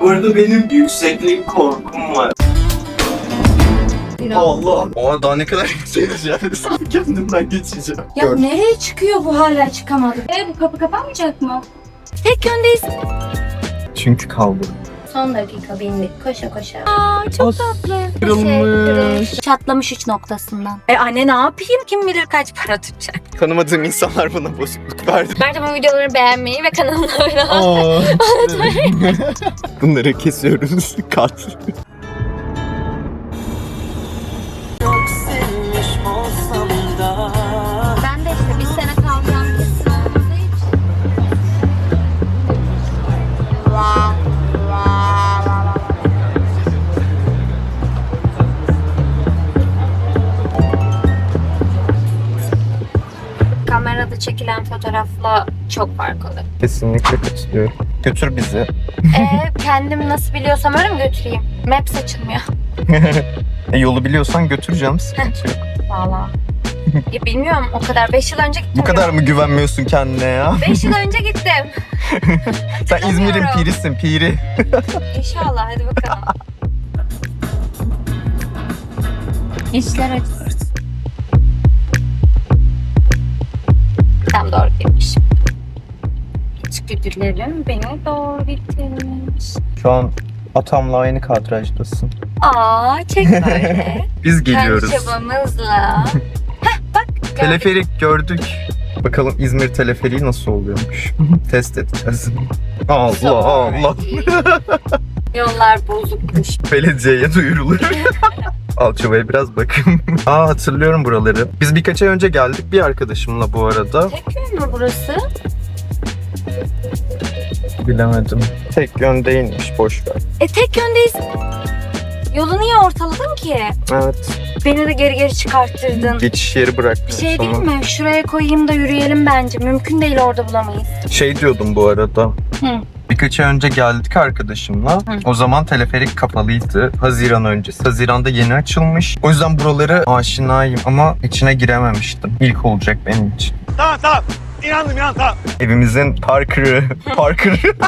Bu arada benim yükseklik korkum var. Biraz. Allah. Oha daha ne kadar yani. Sanki kendimden geçeceğim. Ya Gör. nereye çıkıyor bu hala çıkamadı? E bu kapı kapanmayacak mı? Tek yöndeyiz. Çünkü kaldım. Son dakika bindik koşa koşa. Aa çok As- tatlı. Kırılmış. Çatlamış uç noktasından. E anne ne yapayım kim bilir kaç para tutacak. Tanımadığım insanlar bana bozukluk verdi. Bence bu videoları beğenmeyi ve kanalıma abone olmayı. Aa, Bunları kesiyoruz. Kat. Çekilen fotoğrafla çok fark olur. Kesinlikle katılıyorum. Götür bizi. Ee, kendim nasıl biliyorsam öyle mi götüreyim? Maps açılmıyor. E, yolu biliyorsan götüreceğim. Sıkıntı yok. Valla. ya bilmiyorum o kadar. 5 yıl önce gittim. Bu kadar mı güvenmiyorsun kendine ya? 5 yıl önce gittim. Sen İzmir'in pirisin, piri. İnşallah hadi bakalım. İşler açılır. Tam doğru girmiş. İçgüdülerim beni doğru bitirmiş. Şu an atamla aynı kadrajdasın. Aa çek böyle. Biz geliyoruz. Kendi çabamızla. Heh bak. gördük. Teleferik gördük. Bakalım İzmir teleferiği nasıl oluyormuş. Test edeceğiz. Allah. Allah. Yollar bozukmuş. Belediyeye duyurulur. Alçova'ya biraz bakın. Aa hatırlıyorum buraları. Biz birkaç ay önce geldik bir arkadaşımla bu arada. Tek yön mü burası? Bilemedim. Tek yön değilmiş boş ver. E tek yöndeyiz. Yolu niye ortaladın ki? Evet. Beni de geri geri çıkarttırdın. Geçiş yeri Bir bıraktım şey değil mi? Şuraya koyayım da yürüyelim bence. Mümkün değil orada bulamayız. Şey diyordum bu arada. Hı. Birkaç ay önce geldik arkadaşımla. O zaman teleferik kapalıydı. Haziran öncesi. Haziranda yeni açılmış. O yüzden buraları aşinayım ama içine girememiştim. İlk olacak benim için. Tamam tamam. İnandım inan tamam. Evimizin parkırı. Parkırı.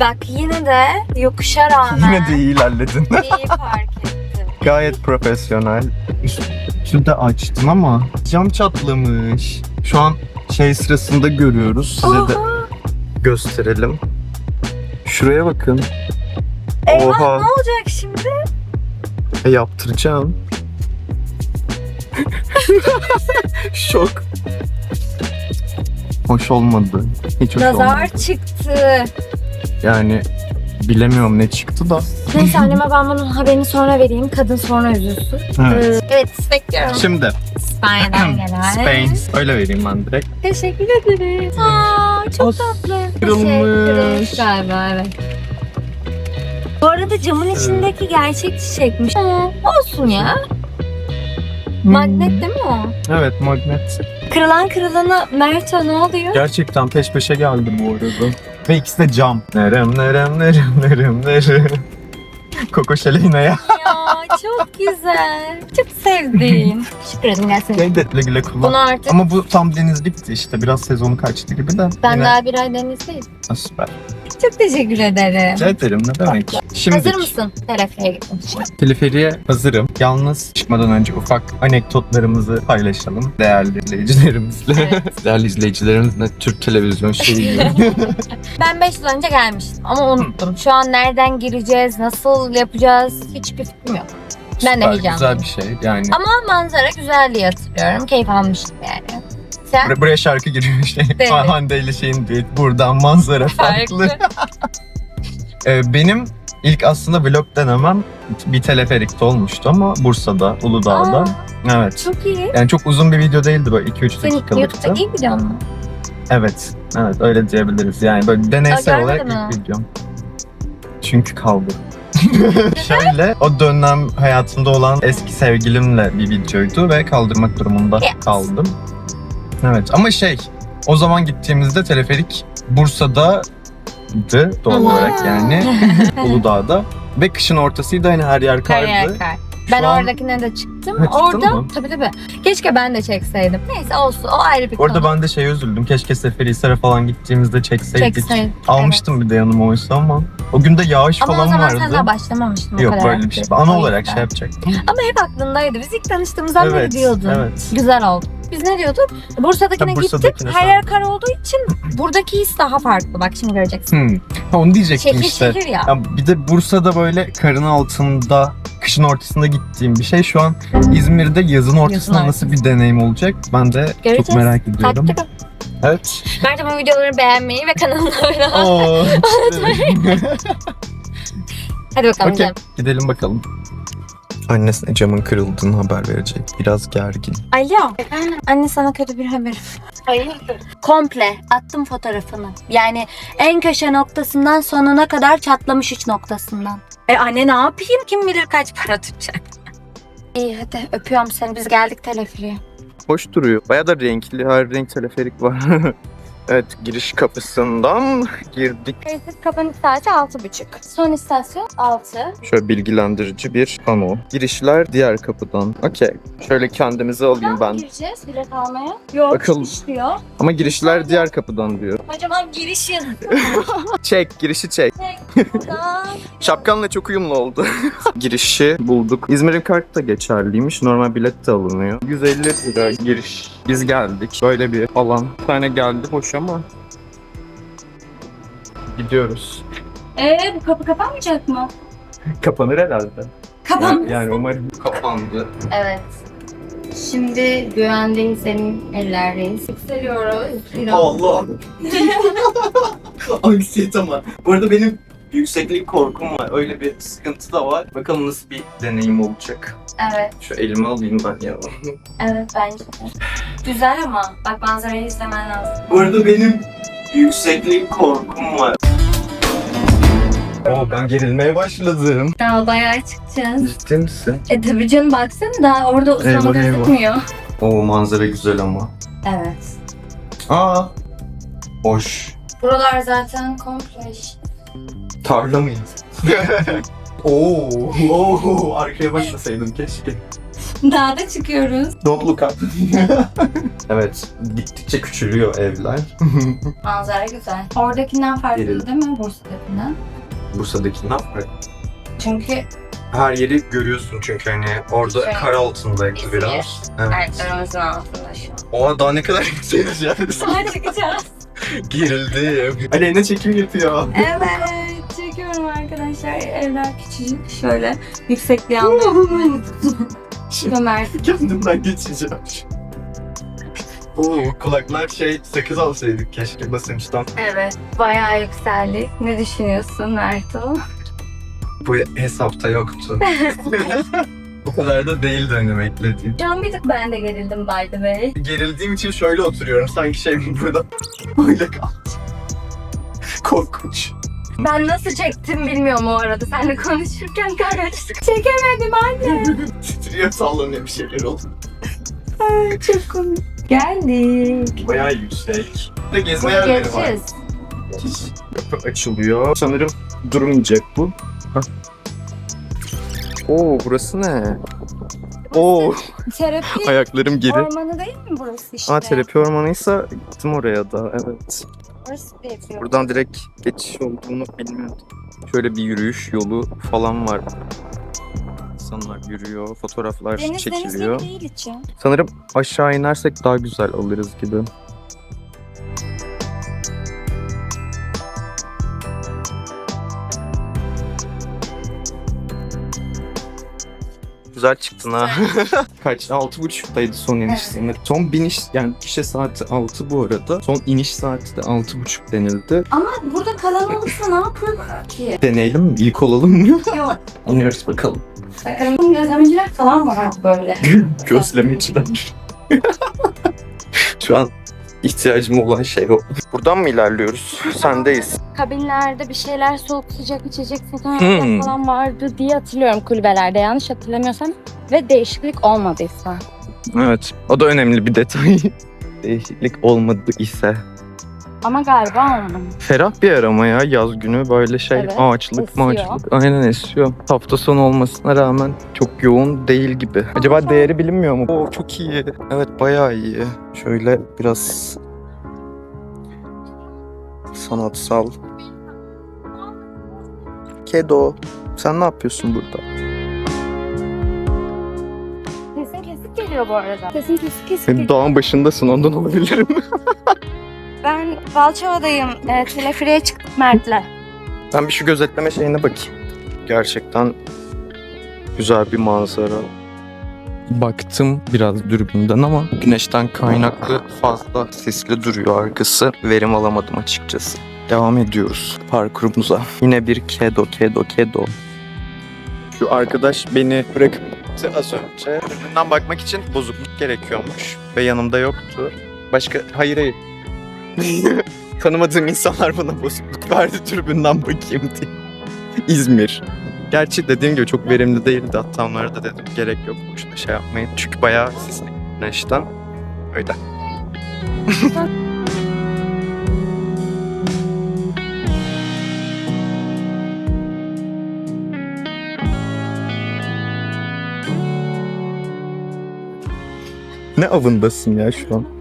Bak yine de yokuşa rağmen Yine de iyi ilerledin. iyi park ettim. Gayet profesyonel. Üstü de açtın ama cam çatlamış. Şu an şey sırasında görüyoruz. Size de Oha. gösterelim. Şuraya bakın. Eyvah Oha. ne olacak şimdi? E, yaptıracağım. Şok. Hoş olmadı. Hiç hoş Nazar olmadı. çıktı. Yani bilemiyorum ne çıktı da. Neyse anneme ben bunun haberini sonra vereyim. Kadın sonra üzülsün. Evet. Ee, evet bekliyorum. Şimdi İspanya'dan gelen. Spain. Öyle vereyim ben direkt. Teşekkür ederim. Aa, çok As- tatlı. kırılmış. Galiba evet. Bu arada camın içindeki gerçek çiçekmiş. Ee, olsun ya. Magnet değil mi o? Evet magnet. Kırılan kırılana Merto ne oluyor? Gerçekten peş peşe geldi bu arada. Ve ikisi de cam. Nerem nerem nerem nerem nerem. Koko Şeleyna ya. ya çok güzel. Çok sevdim. Teşekkür ederim gelsin. De güle güle kullan. Bunu artık Ama bu tam denizlikti işte. Biraz sezonu kaçtı gibi de. ben Yine- daha bir ay denizdeyim. Ha, Süper. Çok teşekkür ederim. Rica ederim ne demek. Şimdi Hazır mısın? Teleferiye gitmek için. teleferiye hazırım. Yalnız çıkmadan önce ufak anekdotlarımızı paylaşalım değerli izleyicilerimizle. Evet. değerli izleyicilerimizle Türk televizyon şeyi. Ben 5 yıl önce gelmiştim ama unuttum. Şu an nereden gireceğiz, nasıl yapacağız hiçbir fikrim yok. Ben de Süper, heyecanlıyım. Güzel bir şey yani. Ama manzara güzel diye hatırlıyorum. Keyif almıştım yani. Sen? Buraya, buraya şarkı giriyor şey. Evet. Hande ile şeyin düet. Buradan manzara farklı. Ee, benim ilk aslında vlog denemem bir teleferikte olmuştu ama Bursa'da, Uludağ'da. Aa, Evet. çok iyi. Yani çok uzun bir video değildi böyle 2-3 Senin dakikalıktı. YouTube'da iyi biliyor musun? Evet. Evet öyle diyebiliriz. Yani böyle deneysel Aa, olarak görmedin ilk videom. Çünkü kaldı. Şöyle o dönem hayatımda olan eski sevgilimle bir videoydu ve kaldırmak durumunda Yes. kaldım. Evet ama şey o zaman gittiğimizde teleferik Bursa'daydı doğal olarak yani Uludağ'da ve kışın ortasıydı hani her yer kardı. yer kar. Ben an- oradakine de çıktım. Ha, çıktın Orada mı? tabii tabii. Keşke ben de çekseydim. Neyse olsun. O ayrı bir Orada konu. ben de şey üzüldüm. Keşke Seferihisar'a falan gittiğimizde çekseydik. Çekseydik, Almıştım bir de yanıma oysa ama. O gün de yağış Ama o falan zaman vardı. sen daha başlamamıştın o Yok kadar. böyle bir şey. Ana O olarak yüzden. şey yapacaktım. Ama hep aklındaydı. Biz ilk tanıştığımızdan beri Evet, diyordun. evet. Güzel oldu. Biz ne diyorduk? Bursa'dakine, Ha, gittik. Bursa'dakine Her sen- yer kar olduğu için buradaki his daha farklı. Bak şimdi göreceksin. Hmm. Ha, onu diyecektim Şehir işte. şehir ya. Ya bir de Bursa'da böyle karın altında, kışın ortasında gittiğim bir şey. Şu an İzmir'de yazın ortasında nasıl bir deneyim olacak? Ben de Göreceğiz. çok merak ediyorum. Takipte kal. Evet. Bence bu videoları beğenmeyi ve kanalına abone olmayı. Oo, Hadi bakalım canım. Gidelim bakalım. Annesine camın kırıldığını haber verecek. Biraz gergin. Alo. Anne sana kötü bir haberim. Hayırdır? Komple attım fotoğrafını. Yani en köşe noktasından sonuna kadar çatlamış uç noktasından. E anne ne yapayım? Kim bilir kaç para tutacak. İyi hadi öpüyorum seni. Biz geldik teleferiye. Hoş duruyor. Baya da renkli. Her renk teleferik var. evet giriş kapısından girdik. Kayıtsız kapanış saati 6.30. Son istasyon 6. Şöyle bilgilendirici bir pano. Girişler diğer kapıdan. Okey. Şöyle kendimizi alayım ben. gireceğiz bilet almaya. Yok çıkış diyor. Ama girişler diğer kapıdan diyor. Kocaman giriş yazıyor. Çek, girişi çek. Buradan. Şapkanla çok uyumlu oldu. Girişi bulduk. İzmir'in kartı da geçerliymiş. Normal bilet de alınıyor. 150 lira giriş. Biz geldik. Böyle bir alan. Bir tane geldi hoş ama. Gidiyoruz. Ee bu kapı kapanmayacak mı? Kapanır herhalde. Kapan. Yani umarım kapandı. Evet. Şimdi güvendeyiz senin ellerdeyiz. Yükseliyoruz. Allah. Anksiyete ama. Bu arada benim yükseklik korkum var. Öyle bir sıkıntı da var. Bakalım nasıl bir deneyim olacak. Evet, Şu elime alayım ben ya. evet bence de. Güzel ama bak manzarayı izlemen lazım. Bu arada benim yükseklik korkum var. Oo ben gerilmeye başladım. Daha bayağı çıkacağız. Ciddi misin? E tabii canım baksana daha orada Eyvah, eyvah. gözükmüyor. Oo manzara güzel ama. Evet. Aa. Hoş. Buralar zaten komple işte. Tarla mıyız? Oo, oo, arkaya başlasaydım keşke. Daha da çıkıyoruz. Don't look up. evet, gittikçe küçülüyor evler. Manzara güzel. Oradakinden farklı Gelin. değil mi Bursa'dakinden? Bursa'dakinden farklı. Çünkü Her yeri görüyorsun çünkü hani orada Şey, kar altındaydı biraz. Evet. ayaklarımızın altında şu an. Oha daha ne kadar yükseğiz yani. Daha çıkacağız. Gerildim. Aleyna çekim yapıyor. Evet, çekiyorum arkadaşlar. Evler küçücük. Şöyle yüksekliği anlıyorum. Ömer. Kendimden geçeceğim. Oo, kulaklar şey sakız alsaydık keşke basınçtan. Evet, bayağı yükseldik. Ne düşünüyorsun Merto? Bu hesapta yoktu. o kadar da değildi hani beklediğim. Şu an bir tık ben de gerildim by the way. Gerildiğim için şöyle oturuyorum. Sanki şey burada öyle kaldı. Korkunç. Ben nasıl çektim bilmiyorum o arada. Seninle konuşurken karıştık. Çekemedim anne. Titriyor sallanıyor bir şeyler oldu. Ay, Çok komik. Geldik. Bayağı yüksek. Burada gezme yerleri var. Geçeceğiz. Kapı açılıyor. Sanırım durmayacak bu. Hah. Oo burası ne? Oo Terapi ayaklarım geri. ormanı değil mi burası işte? Aa terapi ormanıysa gittim oraya da evet. Orası da yapıyor. Buradan direkt geçiş olduğunu bilmiyordum. Şöyle bir yürüyüş yolu falan var. İnsanlar yürüyor, fotoğraflar Deniz deniz çekiliyor. gibi değil içi. Sanırım aşağı inersek daha güzel alırız gibi. Güzel çıktın ha. Kaç? Altı buçuktaydı son iniş sanırım. Son biniş yani kişi saati altı bu arada. Son iniş saati de altı buçuk denildi. Ama burada kalan olursa ne yapıyoruz ki? Deneyelim mi? İlk olalım mı? Yok. İniyoruz bakalım. Bakalım gözlemciler falan var böyle. Gözlemeciler. Şu an ihtiyacım olan şey o. Buradan mı ilerliyoruz? Sendeyiz. Kabinlerde bir şeyler soğuk sıcak içecek Hmm. falan vardı diye hatırlıyorum kulübelerde yanlış hatırlamıyorsam. Ve değişiklik olmadıysa. Evet. O da önemli bir detay. Değişiklik olmadı ise. Ama galiba almadım. Ferah bir yer ama ya yaz günü böyle şey Evet, ağaçlık esiyor. mağaçlık aynen esiyor. Hafta sonu olmasına rağmen çok yoğun değil gibi. Acaba değeri bilinmiyor mu? Oo çok iyi. Evet bayağı iyi. Şöyle biraz sanatsal. Kedo sen ne yapıyorsun burada? Sesin kesik geliyor bu arada. Sesin kesik kesik geliyor. dağın başındasın ondan olabilirim. Ben Balçova'dayım. E, teleferiğe çıktık Mert'le. Ben bir şu gözetleme şeyine bakayım. Gerçekten güzel bir manzara. Baktım biraz dürbünden ama güneşten kaynaklı fazla sesli duruyor arkası. Verim alamadım açıkçası. Devam ediyoruz parkurumuza. Yine bir kedo kedo kedo. Şu arkadaş beni bırakıp gitti az önce. Dürbünden bakmak için bozukluk gerekiyormuş. Ve yanımda yoktu. Başka... Hayır hayır. Tanımadığım insanlar bana bozukluk verdi dürbünden bakayım diye. İzmir. Gerçi dediğim gibi çok verimli değildi. Hatta onlara da dedim gerek yok boşuna şey yapmayın. Çünkü bayağı sisli güneşten. Öyle. ne avındasın ya şu an?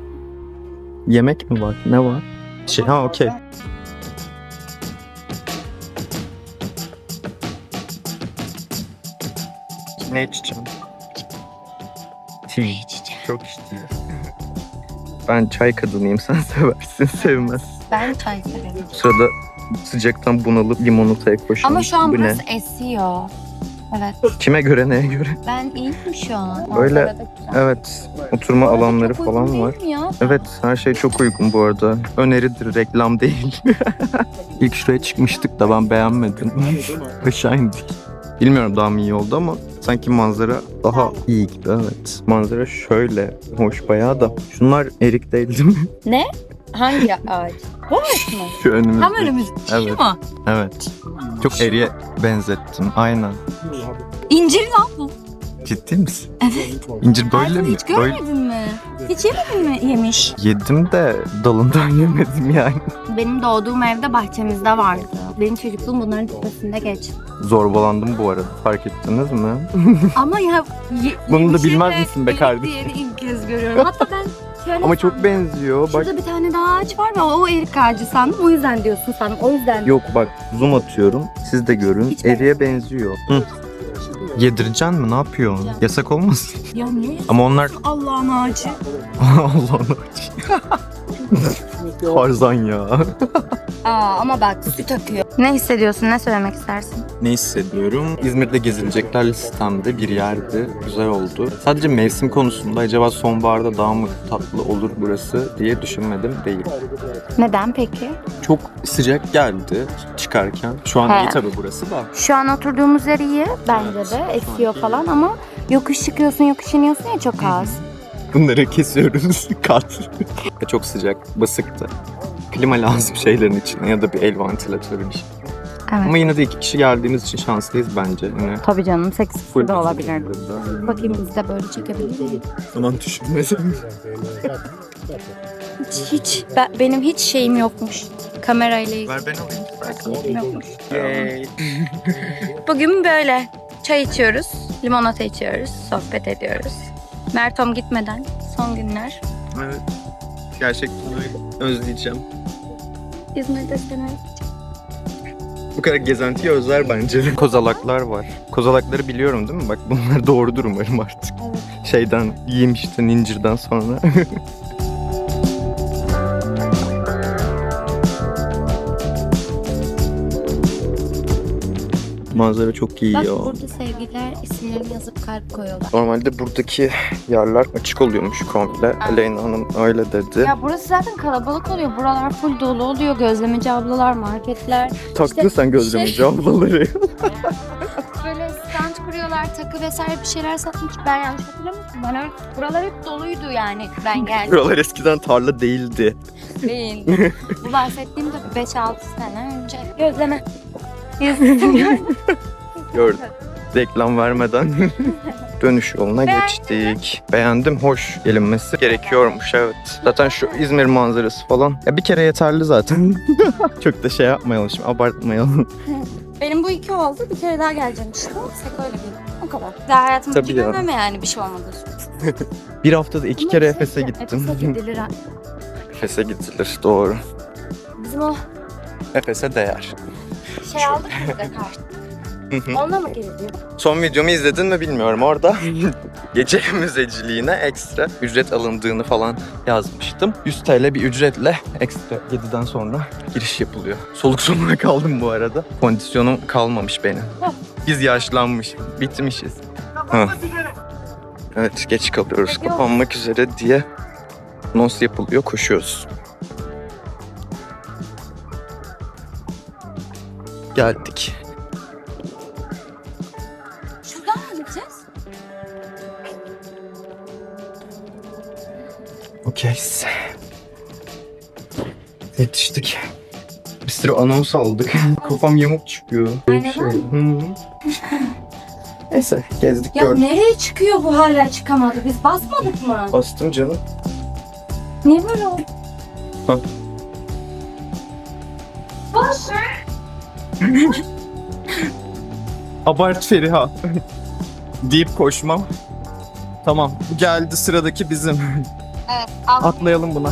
Yemek mi var? Ne var? Şey, ha okey. Ne içeceğim? Tea. Çok içtim. Ben çay kadınıyım. Sen seversin, sevmez. Ben çay severim. Bu sırada sıcaktan bunalıp limonataya koşuyorum. Ama şu an Bu burası ne? esiyor. Evet. Kime göre neye göre? Ben iyiyim şu an. Öyle, Manzara da güzel. Evet. Oturma alanları Çok uygun falan var. değil mi ya? Evet her şey çok uygun bu arada. Öneridir reklam değil. İlk şuraya çıkmıştık da ben beğenmedim. Aşağı indik. Bilmiyorum daha mı iyi oldu ama sanki manzara daha iyi gibi evet. Manzara şöyle hoş bayağı da. Şunlar erik değil değil mi? Hangi ağaç? Bu ağaç mı? Şu önümüzde. Tam önümüzde. Evet. Şu mu? Evet. Çok eriye benzettim. Aynen. İncir lan bu. Ciddi misin? Evet. İncir böyle Hayatını mi? hiç görmedin mi? Hiç yemedin mi yemiş? Yedim de dalından yemedim yani. Benim doğduğum evde bahçemizde vardı. Benim çocukluğum bunların tepesinde geçti. Zorbalandım bu arada. Fark ettiniz mi? Ama ya... Ye, Bunu da bilmez misin be kardeşim? diyeni ilk kez görüyorum. Hatta ben şöyle Ama çok sandım. benziyor. Bak Şurada bir tane daha ağaç var ve o erik ağacı sandım. O yüzden diyorsun sandım. O yüzden. Yok bak zoom atıyorum. Siz de görün. Hiç Eriye benziyor. Hı. Yedireceksin mi? Ne yapıyorsun? Yasak olmasın. Ya niye? Ama onlar Allah'ın ağacı. Allah'ın Tarzan ya. Aa ama bak süt akıyor. Ne hissediyorsun? Ne söylemek istersin? ne hissediyorum? İzmir'de gezilecekler listemde bir yerdi. Güzel oldu. Sadece mevsim konusunda acaba sonbaharda daha mı tatlı olur burası diye düşünmedim değil. Neden peki? Çok sıcak geldi çıkarken. Şu an He. iyi tabii burası da. Şu an oturduğumuz yer iyi bence de. Esiyor falan ama yokuş çıkıyorsun yokuş iniyorsun ya çok az. Bunları kesiyoruz. Kat. Çok sıcak, basıktı. Klima lazım şeylerin içine ya da bir el vantilatörü bir şey. Evet. Ama yine de iki kişi geldiğimiz için şanslıyız bence. Yine Tabii canım seksi full de olabilir. Bakayım biz de böyle çekebilir miyiz? Zaman düşünmedim. Hiç, ben- benim hiç şeyim yokmuş. Kamerayla ilgili Ver ben alayım. yokmuş. Yay. Bugün böyle çay içiyoruz, limonata içiyoruz, sohbet ediyoruz. Mertom gitmeden son günler. Evet. Gerçekten öyle. Özleyeceğim. İzmir'de seni Bu kadar gezentiyi özler bence. Kozalaklar var. Kozalakları biliyorum değil mi? Bak bunlar doğrudur umarım artık. Evet. Şeyden yemiştin incirden sonra. Manzara çok iyi Bak ya. burada sevgililer isimlerini yazıp kalp koyuyorlar. Normalde buradaki yerler açık oluyormuş komple. Aleyna Hanım öyle dedi. Ya burası zaten kalabalık oluyor. Buralar full dolu oluyor. Gözlemeci ablalar, marketler. Taktın işte sen gözlemeci şey- ablaları. Böyle stand kuruyorlar, takı vesaire bir şeyler satmış. Ben yanlış hatırlamıyorsam. Ben öyle, buralar hep doluydu yani ben geldim. Buralar eskiden tarla değildi. Değil. Bu bahsettiğim de 5-6 sene önce. Gözleme. Gördüm. Reklam vermeden. dönüş yoluna geçtik. Beğendim, hoş gelinmesi gerekiyormuş evet. Zaten şu İzmir manzarası falan. Ya bir kere yeterli zaten. Çok da şey yapmayalım şimdi, abartmayalım. Benim bu iki oldu. Bir kere daha geleceğim işte. Tek öyle bir. O kadar. Daha hayatımda Tabii ya. gitmem yani bir şey olmadı. Bir haftada iki kere Efes'e Efes'e gittim. gidilir ha. Efes'e gidilir, doğru. Bizim o Efes'e değer. Şey aldık bir de kart. Onunla mı geliyor? Son videomu izledin mi bilmiyorum. Orada gece müzeciliğine ekstra ücret alındığını falan yazmıştım. 100 TL bir ücretle ekstra 7'den sonra giriş yapılıyor. Soluk soluna kaldım bu arada. Kondisyonum kalmamış benim. Biz yaşlanmış, bitmişiz. Evet geç kalıyoruz. Kapanmak üzere diye anons yapılıyor. Koşuyoruz. Geldik. Şuradan mı gideceğiz? Okey. Yetiştik. Bir sürü anons aldık. Kafam yamuk çıkıyor. Aynen Şey, hı. Neyse gezdik Ya gördük. nereye çıkıyor bu hala çıkamadı? Biz basmadık mı? Bastım canım. Niye böyle oldu? Bak. Boş. Abart Feriha. Deyip koşmam. Tamam. Geldi sıradaki bizim. Evet. Al. Atlayalım buna.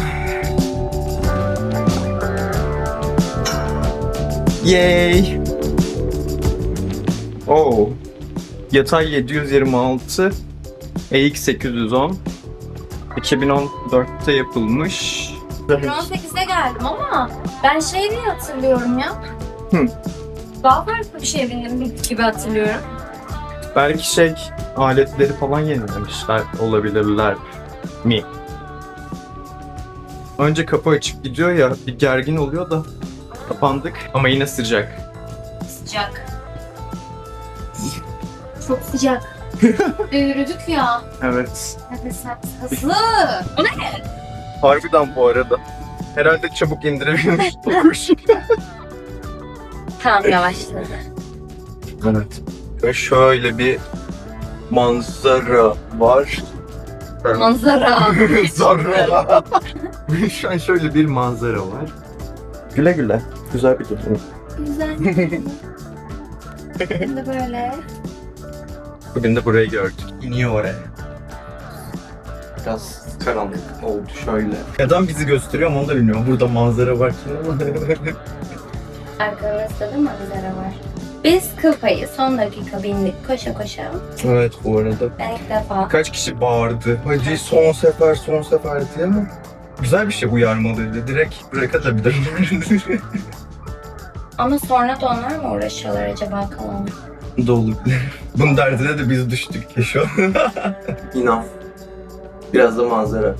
Yay. Oo. Yatay 726, EX 810. 2014'te yapılmış. 2018'de geldim ama ben şey diye hatırlıyorum ya. Hı. Daha farklı bir şey bindim gibi hatırlıyorum. Belki şey aletleri falan yenilemişler olabilirler mi? Önce kapı açıp gidiyor ya bir gergin oluyor da kapandık ama yine sıcak. Sıcak. Çok sıcak. Ve yürüdük ya. Evet. Nefes hızlı. O ne? Harbiden bu arada. Herhalde çabuk indirebilmiş bu kuş. Tamam yavaşladı. evet. Ve şöyle bir manzara var. Manzara. Zara. Şu an şöyle bir manzara var. Güle güle. Güzel bir durum. Güzel. Şimdi böyle. Bugün de burayı gördük. İniyor oraya. Biraz karanlık oldu şöyle. Neden bizi gösteriyor ama onu da bilmiyorum. Burada manzara var. Arkamızda da manzara var. Biz kıl payı son dakika bindik koşa koşa. evet bu arada. Ben ilk defa Kaç kişi bağırdı. Hadi son sefer son sefer diye ama güzel bir şey uyarmalıydı. Direkt bırakabilir. ama sonra da onlar mı uğraşıyorlar acaba kalan? Dolu. Bunun derdine de biz düştük ya şu an. İnan. Biraz da manzara.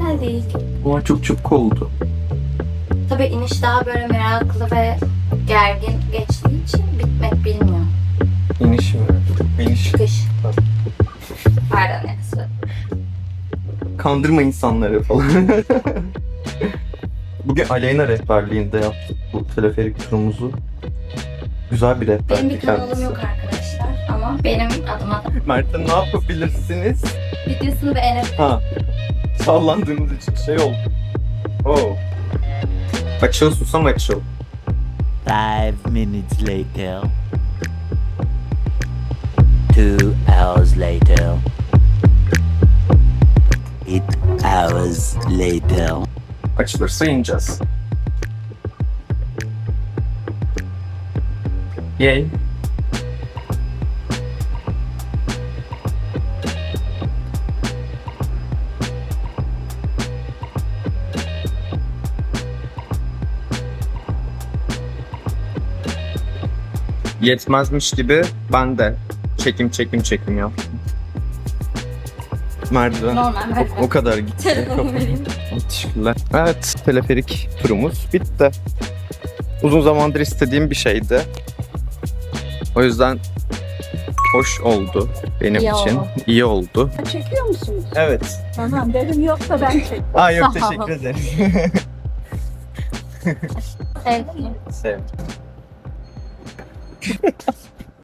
Hadi. Ama çok çok oldu. Tabii iniş daha böyle meraklı ve gergin geçtiği için bitmek bilmiyor. İniş mi? İniş. Çıkış. Pardon neyse. Kandırma insanları falan. Bugün Aleyna rehberliğinde yaptık bu teleferik turumuzu. Güzel bir rehberlik Benim bir kanalım kendisi. yok arkadaşlar ama benim adıma da Mert'e ne yapabilirsiniz? videosunu beğenip Ha. Sallandığımız için şey oldu. Oh. Açıl susam açıl. Five minutes later. Two hours later. Eight hours later. Açılırsa ineceğiz. Yay. Yetmezmiş gibi ben de çekim çekim çekim yaptım. Merdiven. normal O, o kadar gitti. telefonumu vereyim. Teşekkürler. Evet, teleferik turumuz bitti. Uzun zamandır istediğim bir şeydi. O yüzden hoş oldu benim İyi için. oldu. İyi oldu. Çekiyor musunuz? Evet. Tamam dedim yoksa ben çek. Aa yok teşekkür ederim. Sevdim? Sevdim. ハハハ。